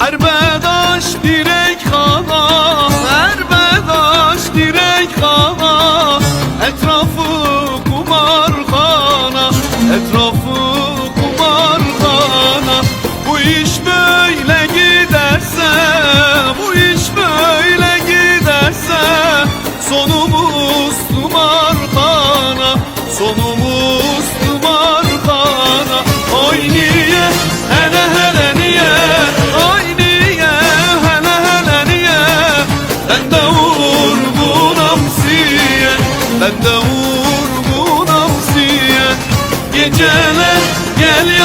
Erbedaş direk hava Erbedaş direk hava. Etrafı Kumar kumarhana Etrafı Kumar kumarhana. Bu iş böyle giderse Bu iş böyle giderse Sonumuz kumarhana Sonumuz Sen de vurgun avsiyen Geceler gelir.